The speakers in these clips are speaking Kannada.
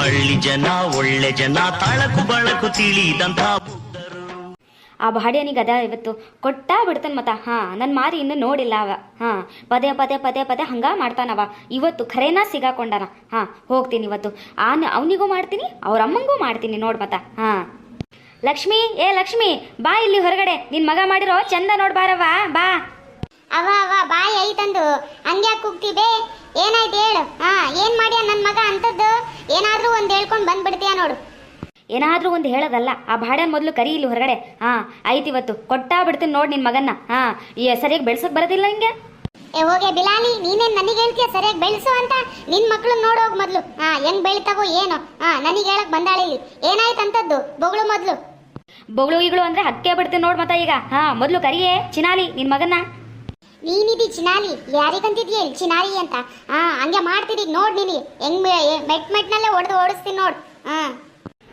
ಹಳ್ಳಿ ಜನ ಒಳ್ಳೆ ಜನ ತಳಕು ಬಳಕು ತಿಳಿದಂತ ಮುಗ್ಧರು ಆ ಬಾಡಿಯನಿಗೆ ಅದ ಇವತ್ತು ಕೊಟ್ಟ ಬಿಡ್ತಾನೆ ಮತ್ತ ಹಾಂ ನನ್ನ ಮಾರಿ ಇನ್ನೂ ನೋಡಿಲ್ಲ ಅವ ಹಾಂ ಪದೇ ಪದೇ ಪದೇ ಪದೇ ಹಂಗ ಮಾಡ್ತಾನವ ಇವತ್ತು ಖರೇನ ಸಿಗಾಕೊಂಡಾನ ಹಾಂ ಹೋಗ್ತೀನಿ ಇವತ್ತು ಆನ ಅವನಿಗೂ ಮಾಡ್ತೀನಿ ಅವ್ರ ಅಮ್ಮಂಗೂ ಮಾಡ್ತೀನಿ ನೋಡ್ ಮತ್ತ ಹಾಂ. ಲಕ್ಷ್ಮಿ ಏ ಲಕ್ಷ್ಮಿ ಬಾ ಇಲ್ಲಿ ಹೊರಗಡೆ ನಿನ್ನ ಮಗ ಮಾಡಿರೋ ಚಂದ ನೋಡ್ಬಾರವ ಬಾ. ಅವ ಅವ ಬಾಯಿ ಐತಂದು ಹಂಗ್ಯಾಕ್ ಕೂಗ್ತಿದೆ ಏನಾಯ್ತು ಹೇಳು ಹಾ ಏನ್ ಮಾಡ್ಯ ನನ್ ಮಗ ಅಂತದ್ದು? ಏನಾದ್ರೂ ಒಂದ್ ಹೇಳ್ಕೊಂಡ್ ಬಂದ್ಬಿಡ್ತೀಯ ನೋಡು. ಏನಾದರೂ ಒಂದು ಹೇಳೋದಲ್ಲ ಆ ಬಾಡ್ಯನ ಮೊದಲು ಕರಿ ಇಲ್ಲಿ ಹೊರಗಡೆ. ಹಾಂ ಆಯ್ತು ಇವತ್ತು. ಕೊಟ್ಟಾ ಬಿಡ್ತೀನಿ ನೋಡಿ ನಿನ್ನ ಮಗನ್ನ. ಹಾಂ ಸರಿಯಾಗಿ ಬೆಳ್ಸೋಕೆ ಬರೋದಿಲ್ಲ ಹಿಂಗೆ? ಏ ಹೋಗೆ ಬಿಲಾಲಿ ನೀನೇನು ನನಗೆ ಹೇಳ್ತೀಯ ಸರಿಯಾಗಿ ಬೆಳೆಸು ಅಂತ? ನಿನ್ ಮಕ್ಳು ನೋಡೋಗ್ ಮೊದ್ಲು. ಹಾ ಹೆಂಗ್ ಬೆಳಿತಾವೋ ಏನು. ಹಾ ನನಗೆ ಹೇಳಕ್ಕೆ ಬಂದಾಳೆ ಇಲ್ಲಿ. ಏನಾಯ್ತು ಅಂತದ್ದು? ಬೊಗಳು ಮೊದ್ಲು. ಬೊಗಳು ಈಗಳು ಅಂದರೆ ಹಕ್ಕೆ ಬಿಡ್ತೀನಿ ನೋಡು ಮತ್ತ ಈಗ. ಹಾಂ ಮೊದಲು ಕರಿಯೇ ಚಿನಾಲಿ ನಿನ್ನ ಮಗನ್ನ. ನೀನಿದಿ ಚಿನಾಲಿ ಯಾರಿಗಂತಿದ್ಯ ಚಿನಾಲಿ ಅಂತ? ಹಾ ಹಂಗೆ ಮಾಡ್ತಿದಿ ನೋಡ್ ನೀನು. ಹೆಂಗ್ ಮೆಟ್ ಮೆಟ್ನಲ್ಲೇ ಹೊಡೆದು ಓಡಿಸ್ತೀನಿ ನೋಡ್. ಹಾಂ.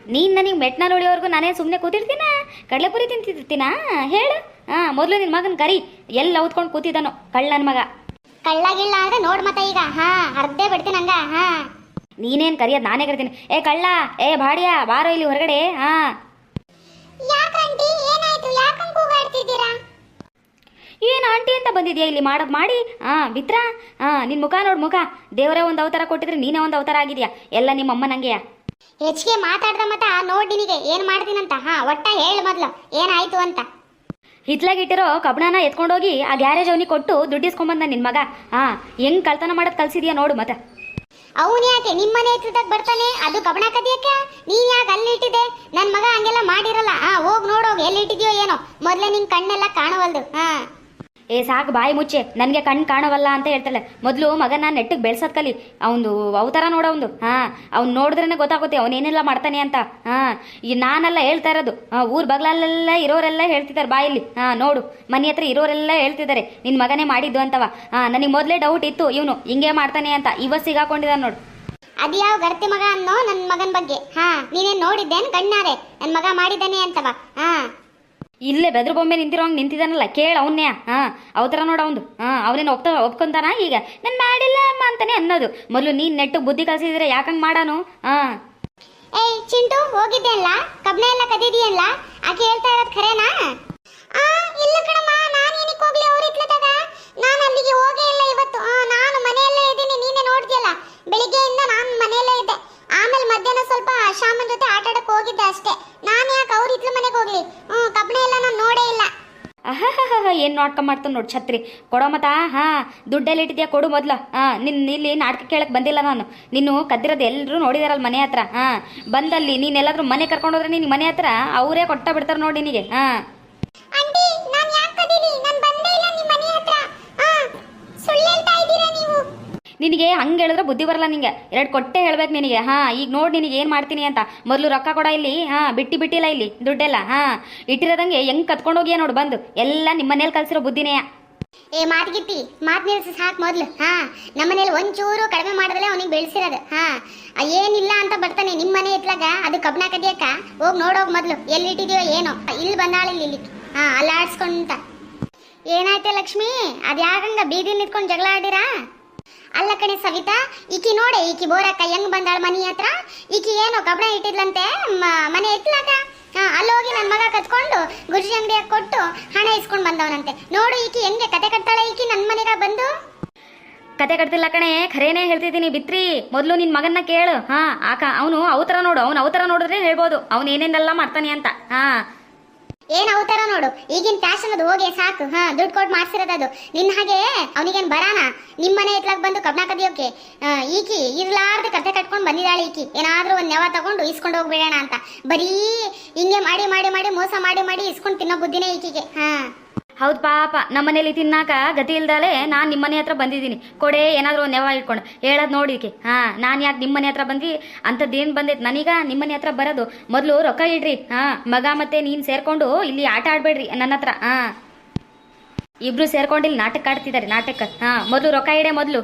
ನೀನು ನನಗೆ ಮೆಟ್ನ ಉಳಿಯೋರ್ಗು ನಾನೇ ಸುಮ್ಮನೆ ಕೂತಿರ್ತೀನ? ಕಡಲೆಪುರಿ ತಿಂತಿರ್ತೀನ? ಹೇಳು. ಹಾಂ ಮೊದಲು ನಿನ್ನ ಮಗನ ಕರಿ. ಎಲ್ಲ ಓದ್ಕೊಂಡು ಕೂತಿದ್ದಾನೋ ಕಳ್ಳ ನನ್ನ ಮಗ. ಕಳ್ಳಾಗಿಲ್ಲ ಅಂದ್ರೆ ನೋಡ್ ಮತ್ತೆ ಈಗ. ಹಾ ಅರ್ಧೇ ಬಿಡ್ತೀನಿ ಹಂಗ. ಹಾ. ನೀನೇನು ಕರಿಯೋದು ನಾನೇ ಕರಿತೀನಿ. ಏ ಕಳ್ಳ. ಏ ಬಾಡಿಯಾ ಬಾರೋ ಇಲ್ಲಿ ಹೊರಗಡೆ. ಹಾ. ಯಾಕಂಟಿ ಏನಾಯ್ತು? ಯಾಕಂಗ್ ಕೂಗಾಡ್ತಿದ್ದೀರಾ ಏನು ಆಂಟಿ ಅಂತ ಬಂದಿದ್ಯಾ ಇಲ್ಲಿ ಮಾಡೋದು ಮಾಡಿ? ಹಾಂ ಬಿತ್ರ ಹಾಂ ನಿನ್ನ ಮುಖ ನೋಡು ಮುಖ. ದೇವರೇ ಒಂದು ಅವತಾರ ಕೊಟ್ಟಿದ್ರೆ ನೀನೇ ಒಂದು ಅವತಾರ ಆಗಿದೆಯಾ? ಎಲ್ಲ ನಿಮ್ಮ ಅಮ್ಮ ನಂಗೆಯಾ? ಹೆಚ್ಚಿಗೆ ಮಾತಾಡ್ದ ಮತ್ತ ನೋಡ್ ನಿನಗೆ ಏನ್ ಮಾಡ್ತೀನಂತ? ಹಾ ಒಟ್ಟ ಹೇಳು ಮೊದಲು ಏನಾಯ್ತು ಅಂತ. ಹಿತ್ಲಾಗಿಟ್ಟಿರೋ ಕಬ್ಬಣನ ಎತ್ಕೊಂಡೋಗಿ ಆ ಗ್ಯಾರೇಜ್ ಅವನಿಗೆ ಕೊಟ್ಟು ದುಡ್ಡಿಸ್ಕೊಂಬಂದ ನಿನ್ನ ಮಗ. ಹಾಂ ಹೆಂಗ್ ಕಳ್ತನ ಮಾಡೋದು ಕಲ್ಸಿದ್ಯಾ ನೋಡು ಮತ್ತೆ. ಅವನ್ ಯಾಕೆ ನಿಮ್ಮನೆ ಹತ್ರದಾಗ ಬರ್ತಾನೆ? ಅದು ಕಬಣ ಕದಿಯಕ್ಕ? ನೀನ್ ಯಾಕೆ ಅಲ್ಲಿ ಇಟ್ಟಿದೆ ನನ್ನ ಮಗ ಹಂಗೆಲ್ಲ ಮಾಡಿರಲ್ಲ. ಹಾ ಹೋಗ್ ನೋಡೋಗ ಎಲ್ಲಿ ಇಟ್ಟಿದ್ಯೋ ಏನೋ. ಮೊದ್ಲೇ ನಿನ್ ಕಣ್ಣೆಲ್ಲ ಕಾಣವಲ್ದು. ಹಾ ಏ ಸಾಕು ಬಾಯಿ ಮುಚ್ಚೆ, ನನಗೆ ಕಣ್ಣು ಕಾಣವಲ್ಲ ಅಂತ ಹೇಳ್ತಾಳೆ. ಮೊದಲು ಮಗನ ನೆಟ್ಟಿಗೆ ಬೆಳೆಸೋದು ಕಲಿ. ಅವನು ಅವತಾರ ನೋಡೋನು ಹಾಂ, ಅವ್ನು ನೋಡಿದ್ರೇ ಗೊತ್ತಾಗುತ್ತೆ ಅವನೇನೆಲ್ಲ ಮಾಡ್ತಾನೆ ಅಂತ. ಹಾಂ, ಈ ನಾನೆಲ್ಲ ಹೇಳ್ತಾ ಇರೋದು. ಊರ ಬಗ್ಲಲ್ಲೆಲ್ಲ ಇರೋರೆಲ್ಲ ಹೇಳ್ತಿದ್ದಾರೆ ಬಾಯಲ್ಲಿ. ಹಾಂ, ನೋಡು, ಮನೆ ಹತ್ರ ಇರೋರೆಲ್ಲ ಹೇಳ್ತಿದ್ದಾರೆ. ನಿನ್ನ ಮಗನೇ ಮಾಡಿದ್ದು ಅಂತವ. ಹಾಂ, ನನಗೆ ಮೊದಲೇ ಡೌಟ್ ಇತ್ತು. ಇವನು ಹಿಂಗೆ ಮಾಡ್ತಾನೆ ಅಂತ. ಇವತ್ತು ಸಿಗಾಕೊಂಡಿದ್ದಾನೆ ನೋಡು. ಅದ್ಯಾವ ಗರ್ತಿ ಮಗ ಅನ್ನೋ ನನ್ನ ಮಗನ ಬಗ್ಗೆ. ಹಾ, ನೀನೇನ್ ನೋಡಿದ್ದೇನು ಕಣ್ಣಾರೆ? ನನ್ನ ಮಗ ಮಾಡಿದ್ದಾನೆ ಅಂತವ. ಹಾ. ಇಲ್ಲೇ ಬೆದ್ರ ಬೊಮ್ಮೆ ನಿಂತಿರೋಂಗೆ ನಿಂತಿದ್ದಾನಲ್ಲ ಕೇಳ ಅವನ್ನೇ. ಹಾಂ, ಅವತರ ನೋಡ ಅವನು ಹಾಂ, ಅವನೇನು ಒಪ್ತ ಒಪ್ಕೊಂತಾನ? ಈಗ, ನಾನು ಮಾಡಿಲ್ಲ ಅಮ್ಮ ಅಂತಾನೆ ಅನ್ನೋದು. ಮೊದಲು ನೀನು ನೆಟ್ಟು ಬುದ್ಧಿ ಕಲ್ಸಿದ್ರೆ ಯಾಕಂಗೆ ಮಾಡಾನು? ಹಾಂ. ಏಯ್, ಚಿಂಟು ಹೋಗಿದ್ದೆ ಅಲ್ಲ ಕಬ್ಣ ಎಲ್ಲ ಕದಿದೆಯಲ್ಲ ಆಕೆ ಹೇಳ್ತಾ ಇರೋದು ಖರೇನಾ? ಇಲ್ಲ ಕಣಮ್ಮ ನಾನು ಏನಕ್ಕೆ ಹೋಗ್ಲಿ ಅವ್ರ ಇತ್ಲದಾಗ ನಾನು ಅಲ್ಲಿಗೆ ಹೋಗೇ ಇಲ್ಲ ಇವತ್ತು ಆ, ನಾನು ಮನೆಯಲ್ಲೇ ಇದ್ದೀನಿ ನೀನೇ ನೋಡ್ತೀಯಲ್ಲ ಬೆಳಿಗ್ಗೆಯಿಂದ ನಾನು ಮನೆಯಲ್ಲೇ ಇದ್ದೆ ಆಮೇಲೆ ಮಧ್ಯಾಹ್ನ ಸ್ವಲ್ಪ ಶ್ಯಾಮನ್ ಜೊತೆ ಆಟ ಆಡಕ್ ಹೋಗಿದ್ದೆ ಅಷ್ಟೇ ನಾನು ಯಾಕೆ ಅವ್ರ ಇತ್ಲ ಮನೆಗೆ ಹೋಗ್ಲಿ ಹ್ಮ್ ಕಬ್ಣ ಎಲ್ಲ ನಾನು ನೋಡೇ ಇಲ್ಲ ಅಹಹ ಏನು ನಾಟಕ ಮಾಡ್ತಾನೆ ನೋಡಿ ಛತ್ರಿ. ಕೊಡೋ ಮತ, ಹಾಂ, ದುಡ್ಡೆಲ್ಲ ಇಟ್ಟಿದ್ಯಾ ಕೊಡು ಮೊದ್ಲು. ಹಾಂ ನಿನ್ನ ಇಲ್ಲಿ ನಾಟಕ ಕೇಳಕ್ಕೆ ಬಂದಿಲ್ಲ ನಾನು. ನೀನು ಕದ್ದಿರೋದು ಎಲ್ಲರೂ ನೋಡಿದಾರಲ್ಲ ಮನೆ ಹತ್ರ. ಹಾಂ, ಬಂದಲ್ಲಿ ನೀನೆಲ್ಲಾದರೂ ಮನೆ ಕರ್ಕೊಂಡೋದ್ರೆ ನಿನ್ನ ಮನೆ ಹತ್ರ ಅವರೇ ಕೊಟ್ಟ ಬಿಡ್ತಾರೆ ನೋಡಿ ನಿನಗೆ. ಹಾಂ ಆಂಟಿ ನಾನು ಯಾಕೆ ಕದೀಲಿ ನಾನು ಬಂದೇ ಇಲ್ಲ ನಿಮ್ಮ ಮನೆ ಹತ್ರ ಆ ಸುಳ್ಳು ಹೇಳ್ತಾ ಇದ್ದೀರಾ ನೀವು ನಿನಗೆ ಹಂಗೆ ಹೇಳಿದ್ರೆ ಬುದ್ಧಿ ಬರಲ್ಲ ನಿಂಗೆ. ಎರಡು ಕೊಟ್ಟೆ ಹೇಳ್ಬೇಕು ನಿನಗೆ. ಹಾಂ, ಈಗ ನೋಡಿ ನಿನಗೆ ಏನು ಮಾಡ್ತೀನಿ ಅಂತ. ಮೊದಲು ರೊಕ್ಕ ಕೊಡ ಇಲ್ಲಿ. ಹಾಂ, ಬಿಟ್ಟು ಬಿಟ್ಟಿಲ್ಲ ಇಲ್ಲಿ ದುಡ್ಡೆಲ್ಲ. ಹಾಂ, ಇಟ್ಟಿರೋದಂಗೆ ಹೆಂಗೆ ಕತ್ಕೊಂಡು ಹೋಗಿಯಾ ನೋಡು ಬಂದು. ಎಲ್ಲ ನಿಮ್ಮ ಮನೇಲಿ ಕಲ್ಸಿರೋ ಬುದ್ಧಿನೇ. ಏ ಮಾತಿಗಿತ್ತಿ ಮಾತ್ ನಿಲ್ಸಿ ಸಾಕು ಮೊದ್ಲು. ಹಾ ನಮ್ಮನೇಲಿ ಒಂಚೂರು ಕಡಿಮೆ ಮಾಡಿದ್ರೆ ಅವನಿಗೆ ಬೆಳೆಸಿರೋದು. ಹಾ ಏನಿಲ್ಲ ಅಂತ ಬರ್ತಾನೆ ನಿಮ್ಮ ಮನೆ ಇತ್ಲಾಗ ಅದು ಕಬ್ಣ ಕದಿಯಕ್ಕ. ಹೋಗಿ ನೋಡೋಗ್ ಮೊದ್ಲು. ಎಲ್ಲಿ ಇಟ್ಟಿದ್ಯೋ ಏನೋ. ಇಲ್ಲಿ ಬಂದಾಳಿಲ್ಲ ಇಲ್ಲಿ ಹಾ, ಅಲ್ಲಾಡ್ಸ್ಕೊಂತ. ಏನಾಯ್ತೆ ಲಕ್ಷ್ಮಿ? ಅದು ಯಾಕಂಗ ಬೀದಿ ನಿಂತ್ಕೊಂಡು ಜಗಳ ಆಡಿರಾ? ಅಲ್ಲ ಕಣೆ ಸವಿತಾ, ಈಕಿ ನೋಡೆ, ಈಕಿ ಬೋರಕ್ಕ ಹೆಂಗ್ ಬಂದಾಳ ಮನಿ ಹತ್ರ? ಈಕಿ ಏನೋ ಕಬ್ಬಣ ಇಟ್ಟಿದ್ಲಂತೆ ಮನೆ ಎತ್ತಲಾಗ ಅಲ್ಲಿ ಹೋಗಿ ನನ್ನ ಮಗ ಕತ್ಕೊಂಡು ಗುರುಜಿ ಅಂಗಡಿಯಾಗ ಕೊಟ್ಟು ಹಣ ಇಸ್ಕೊಂಡ್ ಬಂದವನಂತೆ. ನೋಡು ಈಕಿ ಹೆಂಗೆ ಕತೆ ಕಟ್ತಾಳೆ ಈಕಿ ನನ್ನ ಮನೆಗ ಬಂದು? ಕತೆ ಕಟ್ತಿಲ್ಲ ಕಣೆ, ಖರೇನೆ ಹೇಳ್ತಿದ್ದೀನಿ ಬಿತ್ರಿ. ಮೊದಲು ನಿನ್ ಮಗನ್ನ ಕೇಳು. ಹಾ, ಆಕ, ಅವನು ಅವತರ ನೋಡು, ಅವನು ಅವತರ ನೋಡಿದ್ರೆ ಹೇಳ್ಬೋದು. ಅವ್ನು ಏನೇನೆಲ್ಲ ಮಾಡ್ತಾನೆ ಅಂತ. ಹಾಂ. ಏನ್ ಅವತಾರ ನೋಡು? ಈಗಿನ ಫ್ಯಾಷನ್ ಅದು ಹೋಗಿ, ಸಾಕು. ಹಾ, ದುಡ್ಡು ಕೊಟ್ಟು ಮಾಡ್ಸಿರೋದದು ನಿನ್ನ ಹಾಗೆ ಅವನಿಗೇನ್ ಬರಾನ? ನಿಮ್ಮ ಮನೆ ಇತ್ಲಾಗ ಬಂದು ಕಬ್ಣ ಕದಿಯೋಕೆ? ಈಕಿ ಇರ್ಲಾರ್ದ ಕತೆ ಕಟ್ಕೊಂಡು ಬಂದಿದ್ದಾಳೆ ಈಕಿ. ಏನಾದ್ರೂ ಒಂದ್ ನೆವ ತಗೊಂಡು ಇಸ್ಕೊಂಡು ಹೋಗ್ಬಿಡೋಣ ಅಂತ. ಬರೀ ಹಿಂಗೆ ಮಾಡಿ ಮಾಡಿ ಮಾಡಿ ಮೋಸ ಮಾಡಿ ಮಾಡಿ ಇಸ್ಕೊಂಡು ತಿನ್ನೋ ಬುದ್ಧಿನೇ ಈಕಿಗೆ. ಹಾ. ಹೌದು ಪಾಪ ನಮ್ಮನೇಲಿ ತಿನ್ನಾಕ ಗತಿ ಇಲ್ದಲೆ ನಾನು ನಿಮ್ಮ ಮನೆ ಹತ್ರ ಬಂದಿದ್ದೀನಿ. ಕೊಡೆ, ಏನಾದರೂ ಒಂದು ನೆವ ಇಟ್ಕೊಂಡು. ಹೇಳೋದು ನೋಡಿಕೆ ಹಾಂ, ನಾನು ಯಾಕೆ ನಿಮ್ಮ ಮನೆ ಹತ್ರ ಬಂದು ಅಂಥದ್ದೇನು ಬಂದೈತೆ? ನನೀಗ ನಿಮ್ಮ ಮನೆ ಹತ್ರ ಬರೋದು. ಮೊದಲು ರೊಕ್ಕ ಇಡ್ರಿ. ಹಾಂ, ಮಗ ಮತ್ತೆ ನೀನು ಸೇರಿಕೊಂಡು ಇಲ್ಲಿ ಆಟ ಆಡಬೇಡ್ರಿ ನನ್ನ ಹತ್ರ. ಹಾಂ. ಇಬ್ರು ಸೇರ್ಕೊಂಡು ಇಲ್ಲಿ ನಾಟಕ ಆಡ್ತಿದ್ದಾರೆ ನಾಟಕ. ಹಾಂ, ಮೊದಲು ರೊಕ್ಕ ಇಡೆ ಮೊದಲು.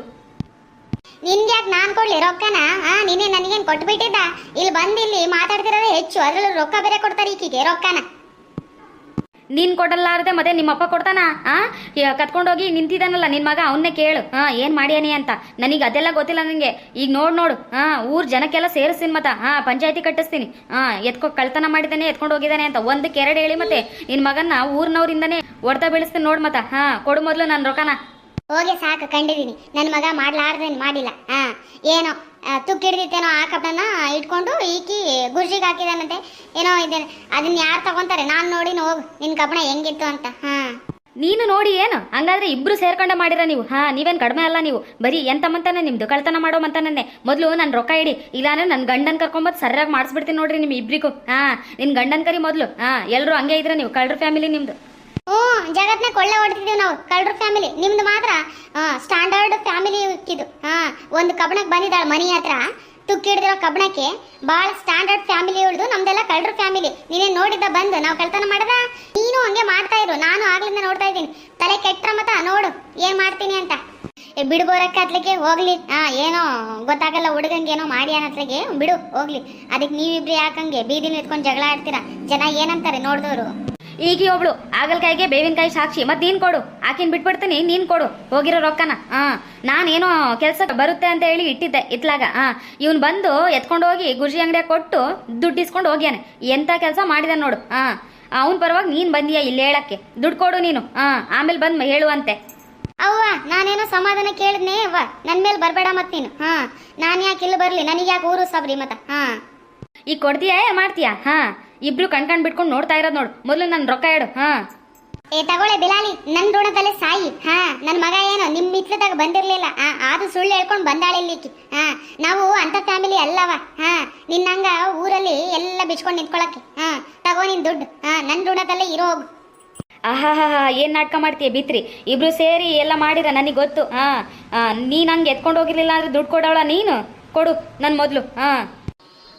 ನಿನ್ಗೆ ಯಾಕೆ ನಾನು ಕೊಡ್ಲಿ ರೊಕ್ಕನ? ಹಾ ನೀನೇ ನನಗೇನು ಕೊಟ್ಬಿಟ್ಟಿದ್ದ? ಇಲ್ಲಿ ಬಂದು ಇಲ್ಲಿ ಮಾತಾಡ್ತಿರೋದೇ ಹೆಚ್ಚು. ಅದರಲ್ಲೂ ರೊಕ್ಕ ಬೇರೆ ಕೊಡ್ತಾರೆ ಈಕಿಗೆ, ರೊಕ್ಕನ. ನೀನ್ ಕೊಡಲ್ಲಾರದೆ ಮತ್ತೆ ನಿಮ್ಮಪ್ಪ ಕೊಡ್ತಾನ? ಆ? ಕತ್ಕೊಂಡೋಗಿ ನಿಂತಿದ್ದಾನಲ್ಲ ನಿನ್ ಮಗ, ಅವನ್ನೇ ಕೇಳು. ಹಾ ಏನ್ ಮಾಡ್ಯಾನಿ ಅಂತ. ನನಗೆ ಅದೆಲ್ಲ ಗೊತ್ತಿಲ್ಲ ನನಗೆ ಈಗ ನೋಡ್ ನೋಡು. ಹಾ ಊರ್ ಜನಕ್ಕೆಲ್ಲ ಸೇರಿಸ್ತೀನಿ ಮತ್ತ. ಹಾ ಪಂಚಾಯತಿ ಕಟ್ಟಿಸ್ತೀನಿ. ಹಾ ಎತ್ಕೊ ಕಳ್ತನ ಮಾಡಿದ್ದಾನೆ, ಎತ್ಕೊಂಡು ಹೋಗಿದ್ದಾನೆ ಅಂತ. ಒಂದಕ್ಕೆ ಎರಡು ಹೇಳಿ ಮತ್ತೆ. ನಿನ್ ಮಗನ್ನ ಊರ್ನವ್ರಿಂದಾನೆ ಹೊಡ್ತಾ ಬೀಳಿಸ್ತೀನಿ ನೋಡ್ ಮತ್ತ. ಹಾ ಕೊಡು ಮೊದ್ಲು ನನ್ನ ರೊಕ್ಕನ. ಹೋಗಿ ಸಾಕು ಕಂಡಿದ್ದೀನಿ ನನ್ನ ಮಗ ಮಾಡ್ಲಾರ್ದೇನು ಮಾಡಿಲ್ಲ. ಹಾ ಏನೋ. ಆ, ತುಕ್ಕು ಹಿಡ್ದಿತ್ತೇನೋ ಆ ಕಬ್ಬನ ಇಟ್ಕೊಂಡು ಈಕಿ ಗುರ್ಜಿಗೆ ಹಾಕಿದಾನಂತೆ. ಏನೋ ಇದೆ ಅದನ್ನ ಯಾರು ತಗೊಂತಾರೆ? ನಾನು ನೋಡಿ ಹೋಗು ನಿನ್ನ ಕಬ್ಬಣ ಹೆಂಗಿತ್ತು ಅಂತ. ಹಾ. ನೀನು ನೋಡಿ ಏನು? ಹಂಗಾದ್ರೆ ಇಬ್ರು ಸೇರ್ಕೊಂಡೆ ಮಾಡಿರ ನೀವು. ಹಾ ನೀವೇನು ಕಡಿಮೆ ಅಲ್ಲ ನೀವು. ಬರೀ ಎಂತ ಮಂತಾನೆ ನಿಮ್ದು ಕಳ್ತನ ಮಾಡೋ ಮಂತಾನೆ ಮೊದಲು ನನ್ನ ರೊಕ್ಕ ಇಡಿ. ಇಲ್ಲಾಂದ್ರೆ ನನ್ನ ಗಂಡನ ಕರ್ಕೊಂಬತ್ ಸರಿಯಾಗಿ ಮಾಡಿಸ್ಬಿಡ್ತೀನಿ ನೋಡ್ರಿ ನಿಮ್ ಇಬ್ರಿಗೂ. ಹಾ ನಿನ್ ಗಂಡನ್ ಕರಿ ಮೊದಲು. ಹಾ ಎಲ್ಲರೂ ಹಂಗೆ ಇದ್ರೆ ನೀವು. ಕಳ್ರ ಫ್ಯಾಮಿಲಿ ನಿಮ್ದು. ಹ್ಞೂ ಜಗತ್ನ ಕೊಳ್ಳೆ ಹೊಡ್ತಿದ್ದೀವಿ ನಾವು ಕಳ್ಳರ ಫ್ಯಾಮಿಲಿ ನಿಮ್ದು ಮಾತ್ರ ಸ್ಟ್ಯಾಂಡರ್ಡ್ ಫ್ಯಾಮಿಲಿ ಇಕ್ಕಿದು ಹಾ ಒಂದು ಕಬ್ಬಣಕ್ಕೆ ಬಂದಿದ್ದಾಳೆ ಮನಿ ಹತ್ರ. ತುಕ್ಕಿ ಹಿಡಿದಿರೋ ಕಬ್ಬಣಕ್ಕೆ ಭಾಳ ಸ್ಟ್ಯಾಂಡರ್ಡ್ ಫ್ಯಾಮಿಲಿ ಉಳಿದು ನಮ್ದೆಲ್ಲ ಕಳ್ಳರ ಫ್ಯಾಮಿಲಿ ನೀನೇನು ನೋಡಿದ್ದ ಬಂದು ನಾವು ಕಳ್ತನ ಮಾಡದ? ನೀನು ಹಂಗೆ ಮಾಡ್ತಾ ಇರು ನಾನು ಆಗ್ಲಿಂದ ನೋಡ್ತಾ ಇದ್ದೀನಿ. ತಲೆ ಕೆಟ್ಟರ ಮತ ನೋಡು ಏನ್ ಮಾಡ್ತೀನಿ ಅಂತ. ಏ, ಬಿಡು ಬೋರಕ್ಕೆ ಅತ್ಲಿಕ್ಕೆ ಹೋಗ್ಲಿ. ಹಾ ಏನೋ ಗೊತ್ತಾಗಲ್ಲ ಹುಡುಗಂಗೆ ಏನೋ ಮಾಡಿ ಅನ್ನತ್ಲಿಗೆ ಬಿಡು ಹೋಗ್ಲಿ. ಅದಕ್ಕೆ ನೀವಿಬ್ರು ಯಾಕಂಗೆ ಬೀದಿನ ನಿಂತ್ಕೊಂಡು ಜಗಳ ಆಡ್ತೀರಾ? ಜನ ಏನಂತಾರೆ ನೋಡಿದವರು? ಈಗ ಒಬ್ಳು ಆಗಲ್ಕಾಯಿಗೆ ಬೇವಿನಕಾಯಿ ಸಾಕ್ಷಿ. ಮತ್ತೆ ನೀನ್ ಕೊಡು. ಆಕಿನ್ ಬಿಟ್ಬಿಡ್ತೀನಿ ನೀನ್ ಕೊಡು. ಹೋಗಿರೋ ರೊಕ್ಕನ. ಹಾ ನಾನೇನೋ ಕೆಲ್ಸ ಬರುತ್ತೆ ಅಂತ ಹೇಳಿ ಇಟ್ಟಿದ್ದೆ ಇತ್ಲಾಗ. ಹ ಇವ್ನ್ ಬಂದು ಎತ್ಕೊಂಡು ಹೋಗಿ ಗುರ್ಜಿ ಅಂಗಡಿಯಾಗ ಕೊಟ್ಟು ದುಡ್ಡು ಇಸ್ಕೊಂಡು ಹೋಗ್ಯಾನೆ. ಎಂತ ಕೆಲಸ ಮಾಡಿದ ನೋಡು. ಹಾ ಅವನ್ ಪರವಾಗಿ ನೀನ್ ಬಂದಿಯ ಇಲ್ಲಿ ಹೇಳಕ್ಕೆ. ದುಡ್ಡು ಕೊಡು ನೀನು. ಹಾ ಆಮೇಲೆ ಬಂದ್ ಹೇಳುವಂತೆ. ಅವ್ವ ನಾನೇನೋ ಸಮಾಧಾನ ಕೇಳಿದ್ನೇ ಅವ್ವ. ನನ್ ಮೇಲೆ ಬರಬೇಡ ಮತ್ ನೀನು. ಹಾ ನಾನು ಯಾಕೆ ಇಲ್ಲಿ ಬರ್ಲಿ? ನನಗೆ ಯಾಕೆ ಊರು ಸಬ್ರಿ ಮತ್ತ? ಹಾ. ಈಗ ಕೊಡ್ತೀಯಾ ಮಾಡ್ತೀಯಾ? ಹಾ. ಇಬ್ರು ಕಣ್ಕಂಡ್ ಬಿಟ್ಕೊಂಡು ನೋಡ್ತಾ ಇರೋದ್ ನೋಡು. ಮೊದಲು ನನ್ ರೊಕ್ಕ ಇಡು ಹಾ. ಏ ತಗೊಳ್ಳೆ ಬಿಲಾಲಿ ನನ್ ಋಣದಲ್ಲಿ ಸಾಯಿ ಹಾ. ನನ್ ಮಗ ಏನು ನಿಮ್ ಮಿತ್ರದಾಗ ಬಂದಿರ್ಲಿಲ್ಲ ಆ ಅದು ಸುಳ್ಳು ಹೇಳ್ಕೊಂಡು ಬಂದಾಳೆ ಇಲ್ಲಿಕಿ ಹಾ. ನಾವು ಅಂತ ಫ್ಯಾಮಿಲಿ ಅಲ್ಲವ ಹಾ. ನಿನ್ನಂಗ ಊರಲ್ಲಿ ಎಲ್ಲ ಬಿಚ್ಕೊಂಡು ನಿಂತ್ಕೊಳಕ್ಕೆ ಹಾ. ತಗೋ ನಿನ್ ದುಡ್ಡು ಹಾ. ನನ್ ಋಣದಲ್ಲೇ ಇರೋ ಹೋಗು. ಆಹಾಹಾ ಏನ್ ನಾಟಕ ಮಾಡ್ತೀಯ ಬಿತ್ರಿ? ಇಬ್ರು ಸೇರಿ ಎಲ್ಲ ಮಾಡಿರ ನನಗೆ ಗೊತ್ತು ಹಾ. ನೀನ್ ಹಂಗೆ ಎತ್ಕೊಂಡು ಹೋಗಿರ್ಲಿಲ್ಲ ಅಂದ್ರೆ ದುಡ್ಡು ಕೊಡೋಳ ನೀನು? ಕೊಡು ನನ್ ಮೊದ್ಲು ಹಾ.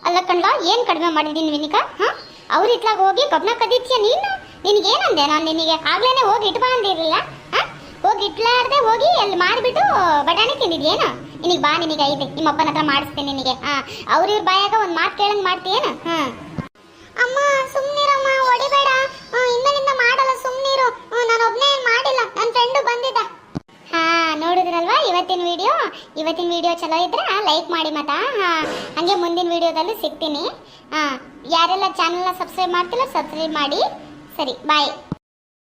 ಅಲ್ಲ ಕಣ್ವಾ ಏನ್ ಕಡಿಮೆ ಮಾಡಿದೀನಿ ವಿನಿಕಾ ಹಾ? ಅವ್ರ ಇಟ್ಲಾಗ ಹೋಗಿ ಕಬ್ನ ಕದಿತ್ಯ ನೀನು? ನಿನಗೇನಂದೆ? ನಾನು ನಿನಗೆ ಆಗ್ಲೇನೆ ಹೋಗಿ ಇಟ್ಬಾ ಅಂದಿರಲಿಲ್ಲ ಹೋಗಿ ಇಟ್ಲಾರ್ದೆ ಹೋಗಿ ಅಲ್ಲಿ ಮಾಡಿಬಿಟ್ಟು ಬಟಾಣಿ ತಿಂದಿದ್ಯೇನು? ನಿನಗೆ ಬಾ, ನಿನಗೆ ಐತೆ ನಿಮ್ಮ ಅಪ್ಪನ ಹತ್ರ ಮಾಡಿಸ್ತೀನಿ ನಿನಗೆ ಹಾಂ ಅವ್ರ ಇವ್ರ ಬಾಯಾಗ ಒಂದು ಮಾತು ಕೇಳಂಗ್ ಮಾಡ್ತೀಯೇನು, ಹಾಂ? ಅಮ್ಮ, ಸುಮ್ನಿರಮ್ಮ, ಹೊಡಿಬೇಡ. ಇನ್ಮೇಲಿಂದ ಮಾಡಲ್ಲ ಸುಮ್ನಿರು. ನಾನು ಒಬ್ನೇ ಏನ್ ಮಾಡಿಲ್ಲ ನನ್ನ ಫ್ರೆಂಡು ಬಂದಿದ್ದ. ಹಾ, ನೋಡಿದ್ರಲ್ವಾ ಇವತ್ತಿನ ವಿಡಿಯೋ? ಇವತ್ತಿನ ವಿಡಿಯೋ ಚಲೋ ಇದ್ರೆ ಲೈಕ್ ಮಾಡಿ ಮತ್ತ, ಹಾ? ಹಂಗೆ ಮುಂದಿನ ವಿಡಿಯೋದಲ್ಲಿ ಸಿಗ್ತೀನಿ. ಹಾ ಯಾರೆಲ್ಲ ಚಾನಲ್ನ ಸಬ್ಸ್ಕ್ರೈಬ್ ಮಾಡ್ತಿಲ್ಲ ಸಬ್ಸ್ಕ್ರೈಬ್ ಮಾಡಿ. ಸರಿ ಬಾಯ್